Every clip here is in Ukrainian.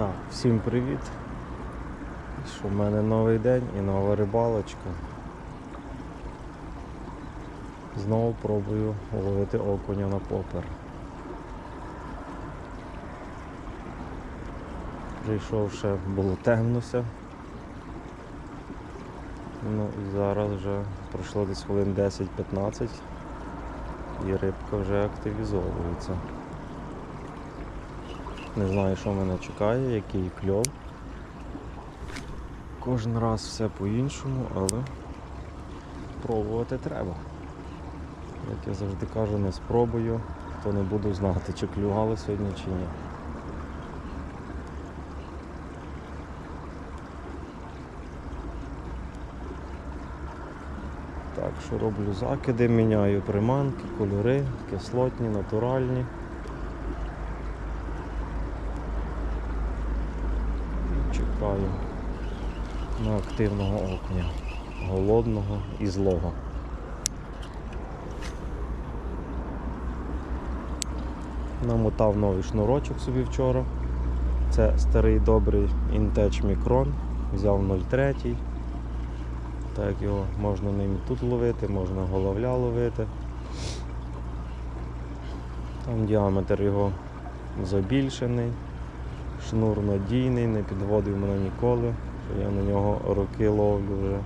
Так, всім привіт. Що в мене новий день і нова рибалочка. Знову пробую ловити окуня на попер. Прийшов ще, було темнося. Ну і зараз вже пройшло десь хвилин 10-15 і рибка вже активізовується. Не знаю, що мене чекає, який кльов. Кожен раз все по-іншому, але пробувати треба. Як я завжди кажу, не спробую, то не буду знати, чи клювало сьогодні, чи ні. Так, що роблю закиди, міняю приманки, кольори, кислотні, натуральні. І чекаю на активного окуня, голодного і злого. Намотав новий шнурочок собі вчора. Це старий добрий Intech Micron, взяв 0,3. Так його можна ним тут ловити, можна головля ловити. Там діаметр його забільшений, шнур надійний, не підводив мене ніколи, я на нього роки ловлю вже.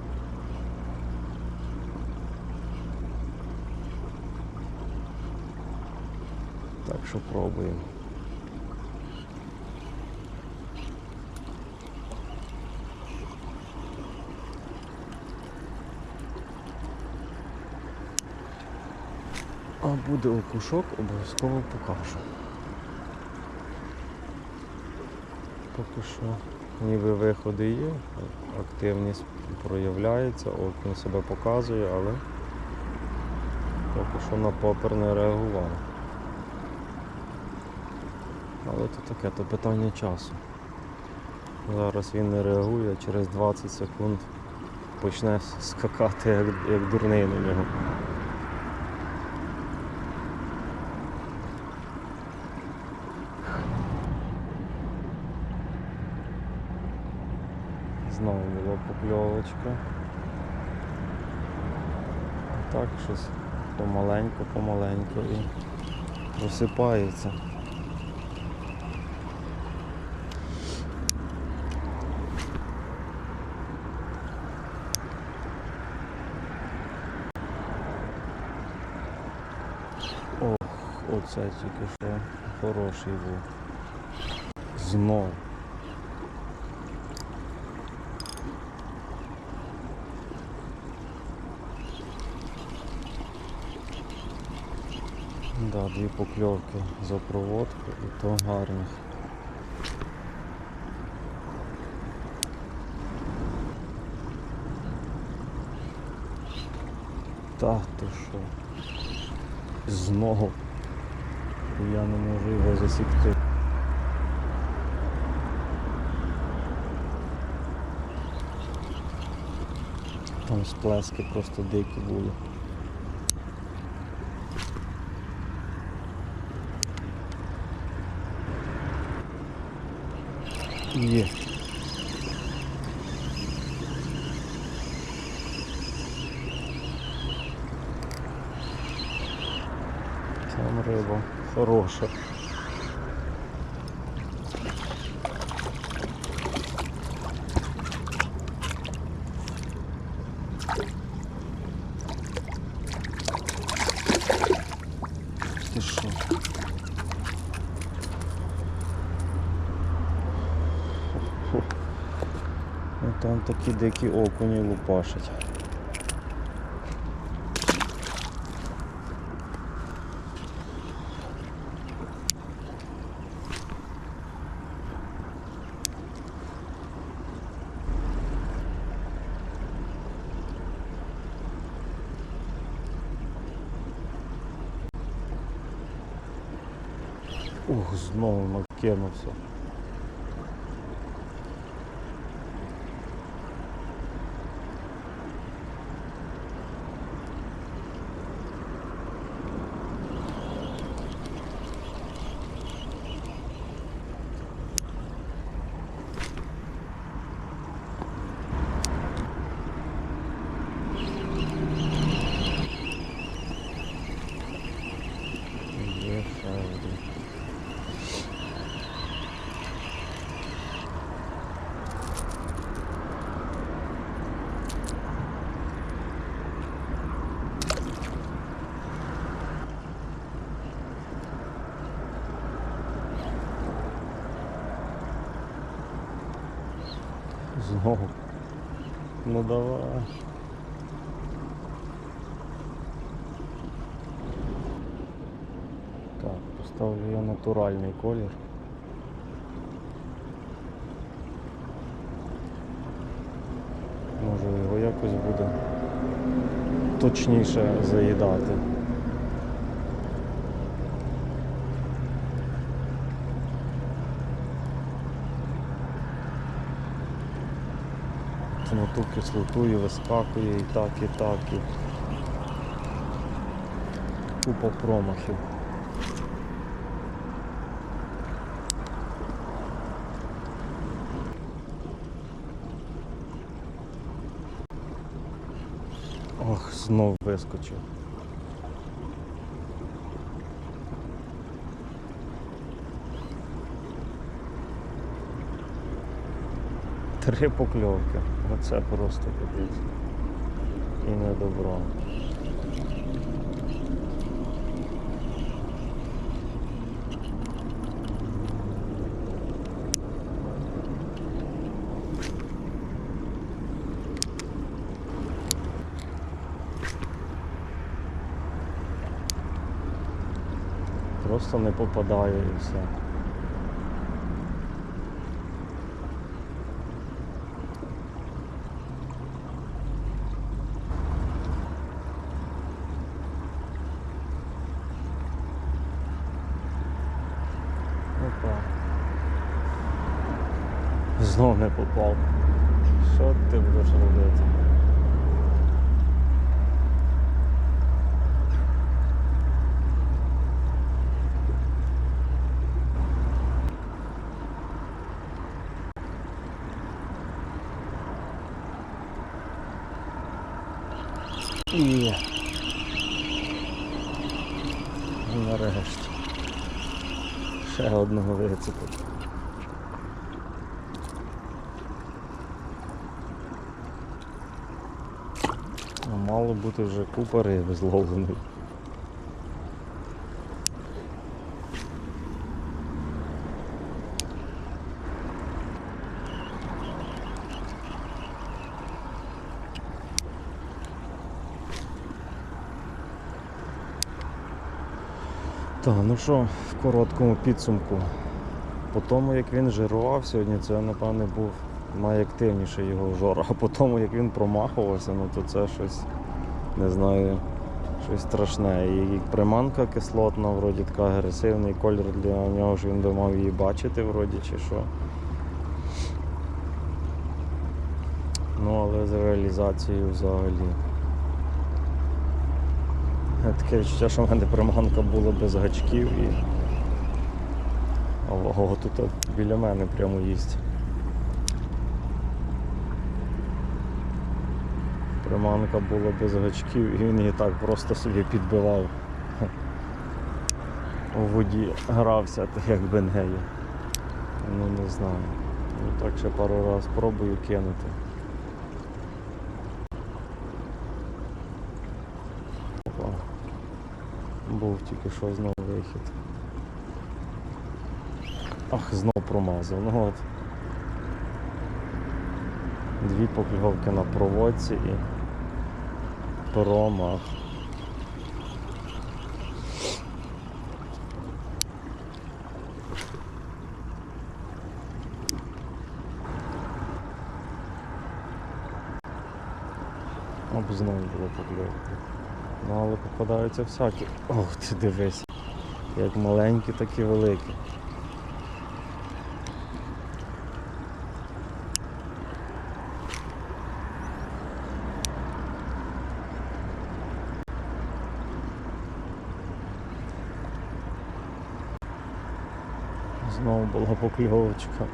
Так що пробуємо. А буде окушок, обов'язково покажу. Поки що ніби виходи є, активність проявляється, окунь себе показує, але поки що на попер не реагував. Але то таке, то питання часу. Зараз він не реагує, через 20 секунд почне скакати як, як дурний на нього. Знову була покльовочка. Так, щось помаленьку, помаленьку і просипається. Ох, оце тільки що хороший був. Знов. Да, дві покльовки за проводку і то гарних. Та ти що? Знову. Я не можу його засікти. Там сплески просто дикі були. Є. Там риба хороша. Ти що? Ну там такі дикі окуні лупашать. Ух, знову накинувся. Знову. Ну давай. Так, поставлю я натуральний колір. Може його якось буде точніше заїдати. Це на ту кислоту і вискакує і так, і так, і купа промахів. Ох, знов вискочив. Три покльовки. Оце просто капець. І не добро. Просто не попадає і все. Опа. Знов не попав. Що ти будеш робити? Є. Нарешті. Ще одного вицепу. Ну, Мало бути вже купа риби зловленої. Так, ну що, в короткому підсумку. По тому, як він жирував сьогодні, це, напевне, був найактивніший його жор. А по тому, як він промахувався, ну то це щось, не знаю, щось страшне. І приманка кислотна, вроді така агресивний колір для нього, що він би мав її бачити, вроді, чи що. Ну, але з реалізацією взагалі. Таке відчуття, що в мене приманка була без гачків і. Ого, тут біля мене прямо їсть. Приманка була без гачків і він її так просто собі підбивав. У воді грався, як би нею. Ну не знаю. Ну так ще пару разів спробую кинути. Опа. Був тільки що знову вихід. Ах, знов промазав. Ну от. Дві покльовки на проводці і промах. Об знову було покльовки. Ну але попадаються всякі. Ох, ти дивись. Як маленькі, так і великі. Знову була покльовочка.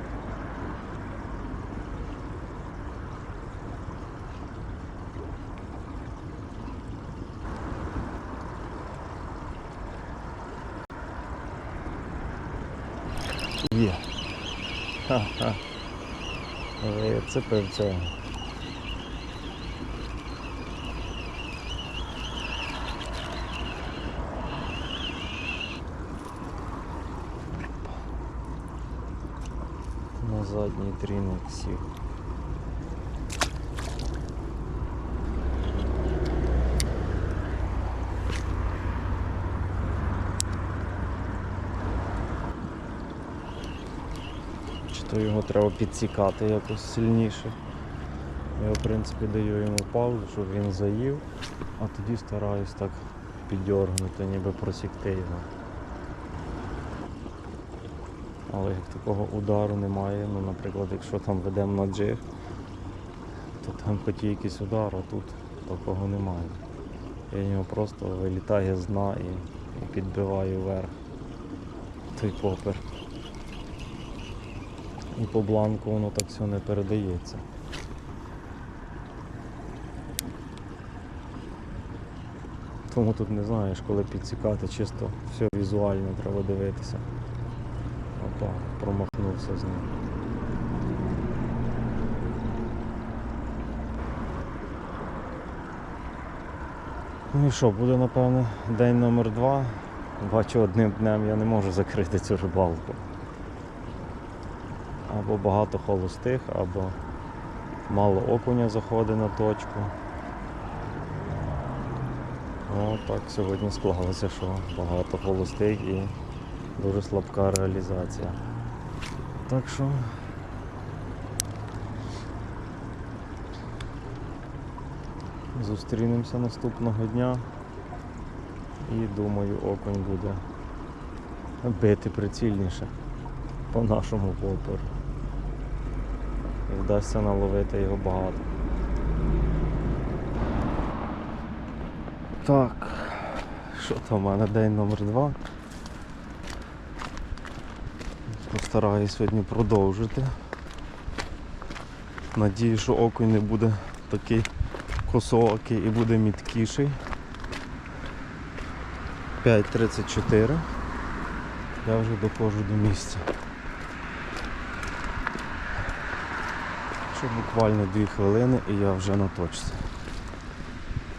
Є. Ха-ха. Вицепив цього. на задній трінок сів. Чи то його треба підсікати якось сильніше. Я в принципі даю йому паузу, щоб він заїв, а тоді стараюсь так піддергнути, ніби просікти його. Але як такого удару немає, ну, наприклад, якщо там ведемо на джиг, то там хоч якийсь удар, а тут такого немає. Я нього просто вилітає з дна і, і підбиваю вверх той попер. І по бланку воно так все не передається. Тому тут не знаєш, коли підсікати, чисто все візуально треба дивитися. Опа, промахнувся з ним. Ну і що, буде напевне день номер два. Бачу, одним днем я не можу закрити цю рибалку. Або багато холостих, або мало окуня заходить на точку. О, так сьогодні склалося, що багато холостих і дуже слабка реалізація. Так що зустрінемося наступного дня і думаю окунь буде бити прицільніше по нашому поперу. І вдасться наловити його багато. Так, що там у мене день номер два. Постараюсь сьогодні продовжити. Надію, що окунь не буде такий косоокий і буде міткіший. 5.34. Я вже доходжу до місця. Ще буквально 2 хвилини і я вже на точці.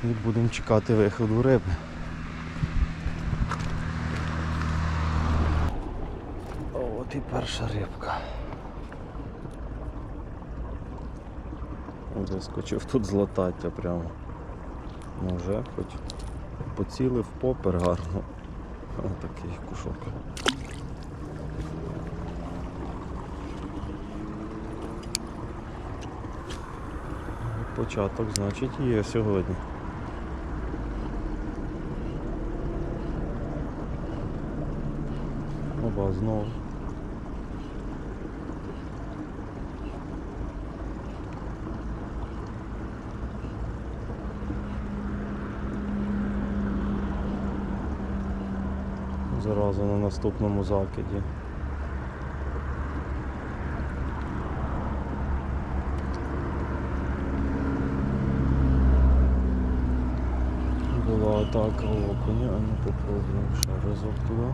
І будемо чекати виходу риби. От і перша рибка. Заскочив тут златаття прямо. Ну вже хоч поцілив попер гарно. Ось такий кушок. Початок, значить, є сьогодні. Оба знову. Зразу на наступному закиді. Була атака окуня, а не попробуємо ще разок туди.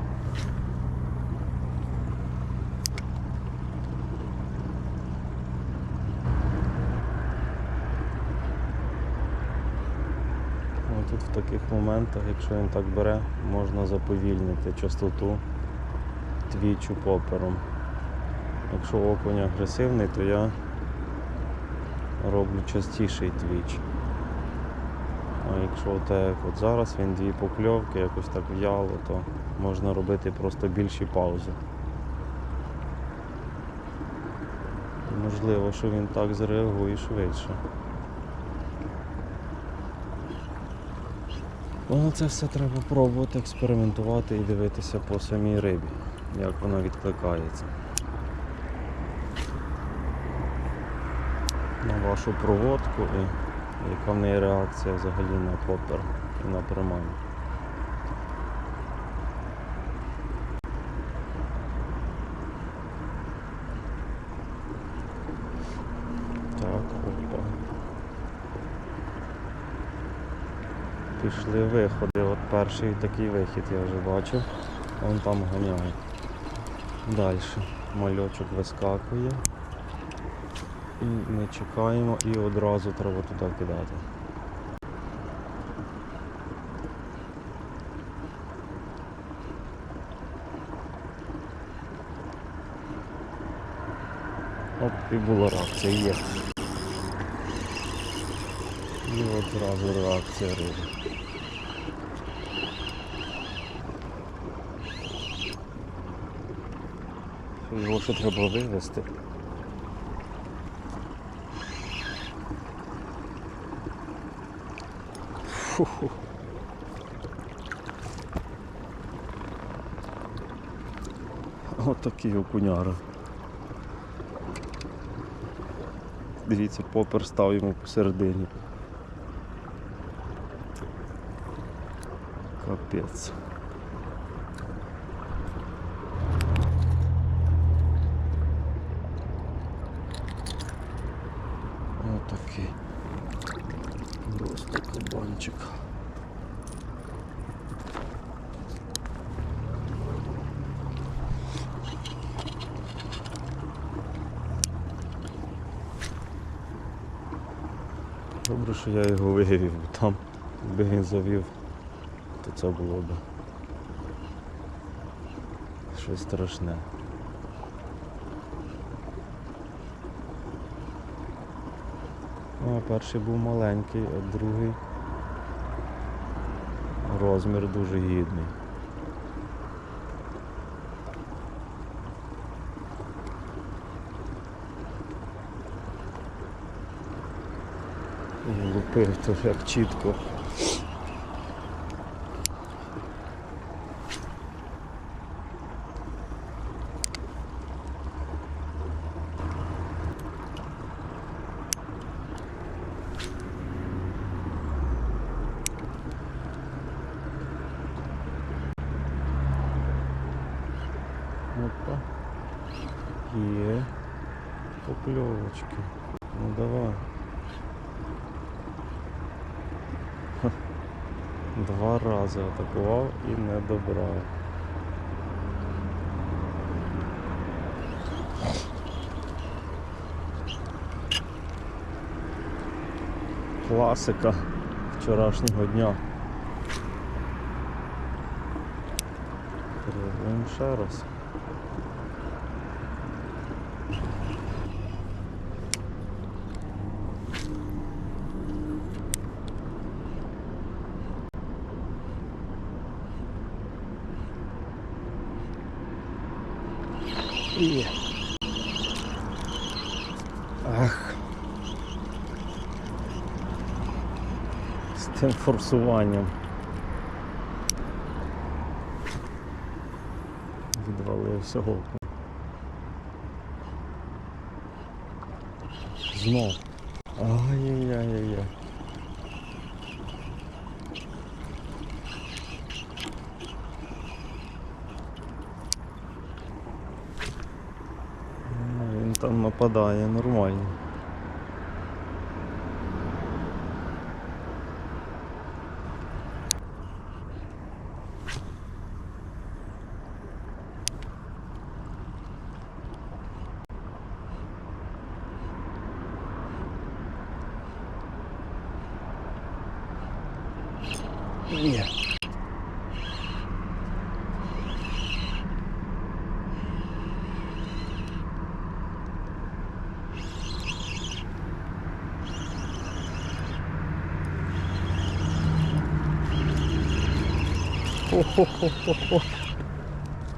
Ось Тут в таких моментах, якщо він так бере, можна заповільнити частоту твічу попером. Якщо окунь агресивний, то я роблю частіший твіч. А якщо так як от зараз він дві покльовки, якось так в'яло, то можна робити просто більші паузи. Можливо, що він так зреагує швидше. Ну це все треба пробувати, експериментувати і дивитися по самій рибі, як вона відкликається. На вашу проводку і яка в неї реакція взагалі на попер і на приманку. Так, опа. Пішли виходи. От перший такий вихід я вже бачив. Вон там ганяє. Далі мальочок вискакує. І ми чекаємо і одразу треба туди кидати. Оп, і була реакція, є. І одразу реакція риби. Його ще треба вивезти. Фу-фу. Отакий окуняра. Дивіться, попер став йому посередині. Капець. Отакий. Просто кабанчик. Добре, що я його вивів, бо там, якби він завів, це було б щось страшне. Ну, а перший був маленький, а другий розмір дуже гідний. І лупив то як чітко. Опа. Є. Покльовочки. Ну давай. Два рази атакував і не добрав. Класика вчорашнього дня. Пробуємо ще раз. І... Ах. З тим форсуванням. Відвалився голку. Знов. Ай-яй-яй-яй. Ну, Він там нападає нормально. Є. Хо-хо-хо-хо.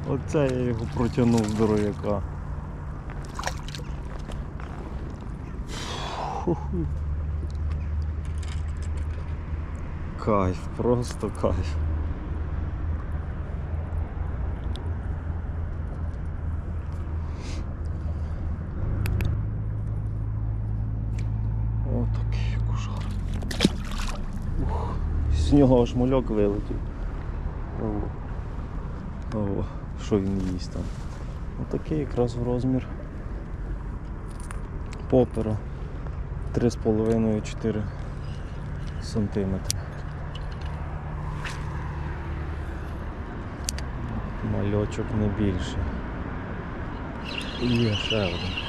Оце я його протягнув здоров'яка. Фу-ху. Кайф, просто кайф. Отакий кушар. З нього аж мальок вилетів. О, що він їсть там? Отакий якраз в розмір попера 3,5-4 сантиметри. Мальочок не більше. І є ще один.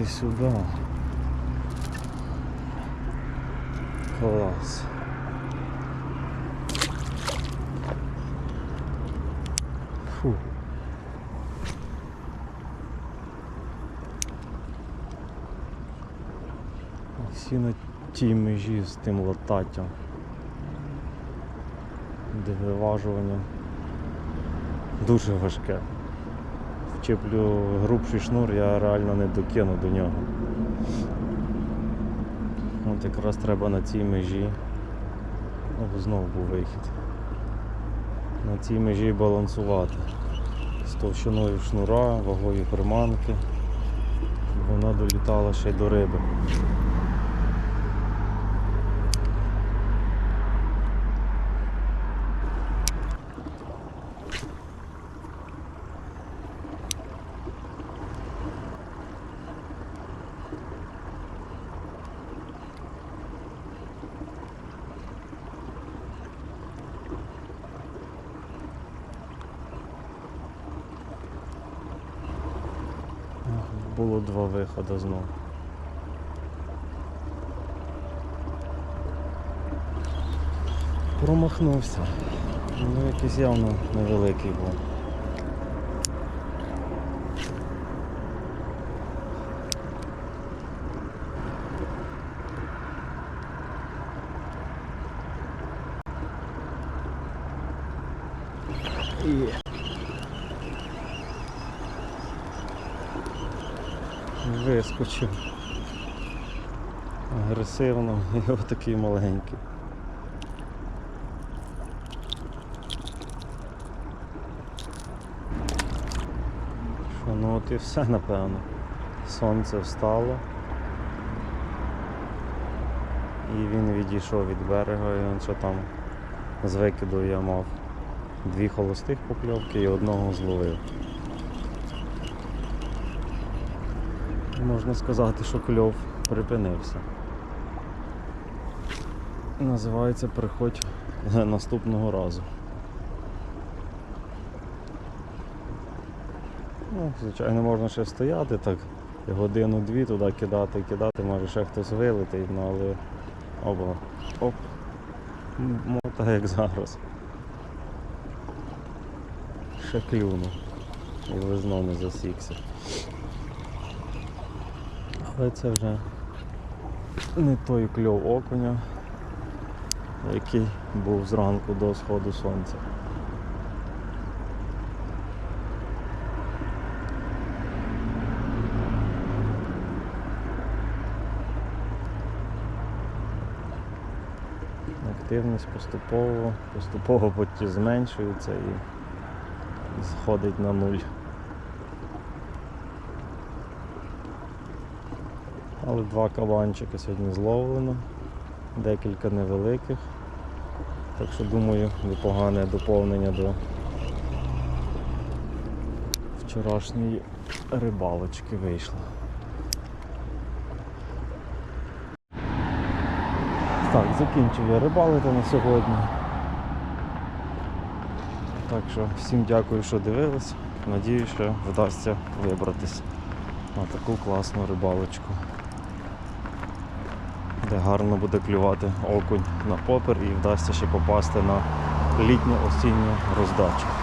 Іди ж ти сюди. Клас. Фу. Всі на тій межі з тим лататтям. де виважування дуже важке. Вчеплю грубший шнур, я реально не докину до нього. От якраз треба на цій межі. О, знову був вихід. На цій межі балансувати. З товщиною шнура, вагою приманки, вона долітала ще до риби. Було два виходи знову. Промахнувся. Ну якийсь явно невеликий був. І... Вискочив. Агресивно і отакий маленький. Що, ну от і все напевно. Сонце встало. І він відійшов від берега, і він що там з викиду я мав дві холостих покльовки і одного зловив. Можна сказати, що кльов припинився. Називається приходь наступного разу. Ну, звичайно, можна ще стояти так годину-дві туди кидати, кидати, може ще хтось вилетить, ну але оба. Оп. Мота як зараз. Ще клюнув. І везно не засікся. Але це вже не той кльов окуня, який був зранку до сходу сонця. Активність поступово, поступово зменшується і сходить на нуль. Але два кабанчика сьогодні зловлено, декілька невеликих. Так що думаю, непогане доповнення до вчорашньої рибалочки вийшло. Так, закінчив я рибалити на сьогодні. Так що всім дякую, що дивились. Надію, що вдасться вибратись на таку класну рибалочку гарно буде клювати окунь на попер і вдасться ще попасти на літню осінню роздачу.